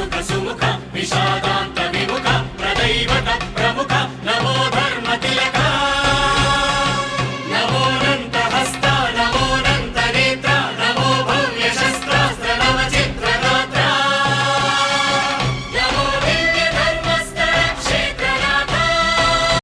సుఖ సుముఖ విషాదా